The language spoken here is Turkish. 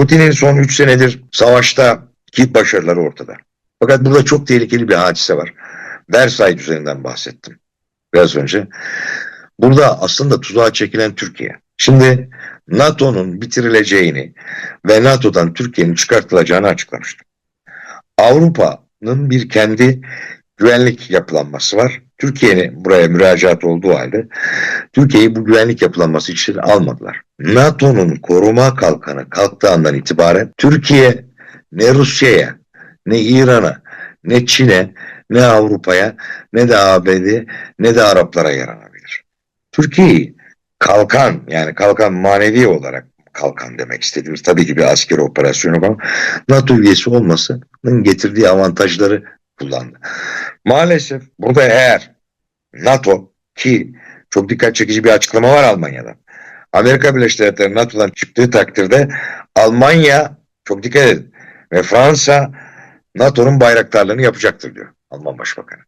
Putin'in son 3 senedir savaşta ki başarıları ortada. Fakat burada çok tehlikeli bir hadise var. Versailles üzerinden bahsettim biraz önce. Burada aslında tuzağa çekilen Türkiye. Şimdi NATO'nun bitirileceğini ve NATO'dan Türkiye'nin çıkartılacağını açıklamıştı. Avrupa'nın bir kendi güvenlik yapılanması var. Türkiye'nin buraya müracaat olduğu halde Türkiye'yi bu güvenlik yapılanması için almadılar. NATO'nun koruma kalkanı kalktığı andan itibaren Türkiye ne Rusya'ya, ne İran'a, ne Çin'e, ne Avrupa'ya, ne de ABD, ne de Araplara yaranabilir. Türkiye'yi kalkan yani kalkan manevi olarak kalkan demek istediğimiz tabii ki bir askeri operasyon yok ama NATO üyesi olmasının getirdiği avantajları kullandı. Maalesef burada eğer NATO ki çok dikkat çekici bir açıklama var Almanya'dan. Amerika Birleşik Devletleri NATO'dan çıktığı takdirde Almanya çok dikkat edin ve Fransa NATO'nun bayraktarlığını yapacaktır diyor Alman Başbakanı.